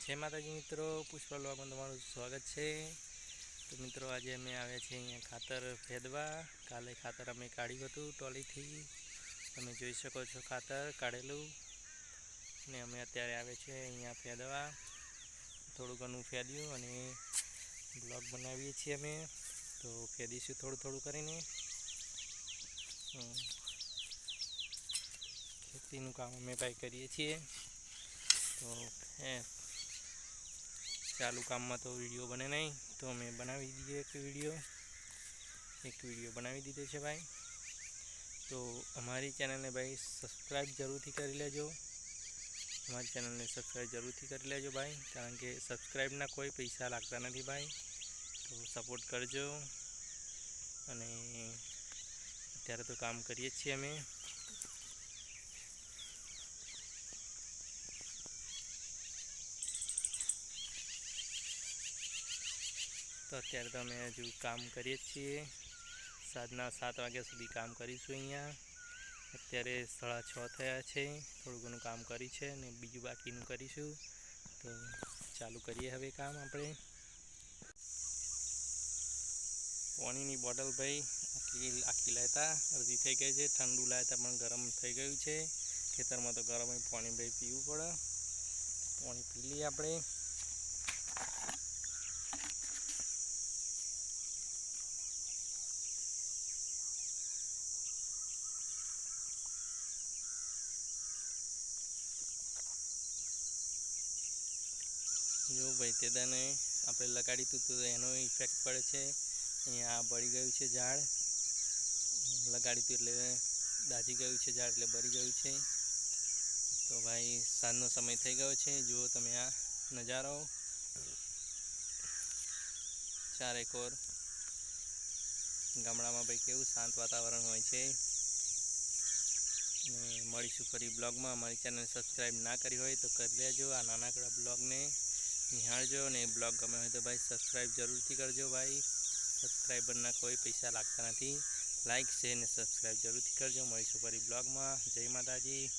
જય માતાજી મિત્રો, પુષ્પા લોગમાં તમારું સ્વાગત છે. તો મિત્રો, આજે અમે આવ્યા છીએ અહીંયા ખાતર ફેદવા. કાલે ખાતર અમે કાઢ્યું હતું ટોલીથી. તમે જોઈ શકો છો ખાતર કાઢેલું. અને અમે અત્યારે આવ્યા છીએ અહીંયા ફેદવા. થોડું ઘણું ફેદ્યું અને બ્લોગ બનાવીએ છીએ અમે. તો ફેદીશું થોડું થોડું કરીને. ખેતીનું કામ અમે ભાઈ કરીએ છીએ. તો ચાલુ કામમાં તો વીડિયો બને નહીં, તો અમે બનાવી દઈએ એક વીડિયો. એક વીડિયો બનાવી દીધો છે ભાઈ. તો અમારી ચેનલને ભાઈ સબસ્ક્રાઈબ જરૂરથી કરી લેજો. અમારી ચેનલને સબસ્ક્રાઈબ જરૂરથી કરી લેજો ભાઈ, કારણ કે સબસ્ક્રાઈબના કોઈ પૈસા લાગતા નથી ભાઈ. તો સપોર્ટ કરજો. અને અત્યારે તો કામ કરીએ છીએ અમે. તો અત્યારે તો અમે હજુ કામ કરીએ છીએ. સાંજના સાત વાગ્યા સુધી કામ કરીશું અહીંયા. અત્યારે સાડા છ થયા છે. થોડું ઘણું કામ કરી છે અને બીજું બાકીનું કરીશું. તો ચાલુ કરીએ હવે કામ આપણે. પાણીની બોટલ ભાઈ આખી આખી લેતા અડધી થઈ ગઈ છે. ઠંડુ લાવતા પણ ગરમ થઈ ગયું છે. ખેતરમાં તો ગરમ પાણી ભાઈ પીવું પડે. પાણી પી લઈએ આપણે. જો ભાઈ તે દાને આપણે લગાડી હતું તો એનો ઇફેક્ટ પડે છે. અહીંયા બળી ગયું છે ઝાડ. લગાડી હતું એટલે દાજી ગયું છે ઝાડ એટલે બળી ગયું છે. તો ભાઈ, સાંજનો સમય થઈ ગયો છે. જુઓ તમે આ નજારો. ચારે કોર ગામડામાં ભાઈ કેવું શાંત વાતાવરણ હોય છે. ને મળીશું ફરી બ્લોગમાં. અમારી ચેનલ સબસ્ક્રાઈબ ના કરી હોય તો કરી લેજો આ નાનકડા બ્લોગને. નિહાળજો અને બ્લોગ ગમે હોય તો ભાઈ સબસ્ક્રાઈબ જરૂરથી કરજો ભાઈ. સબસ્ક્રાઈબરના કોઈ પૈસા લાગતા નથી. લાઈક શેર અને સબસ્ક્રાઈબ જરૂરથી કરજો. મળીશું ફરી બ્લોગમાં. જય માતાજી.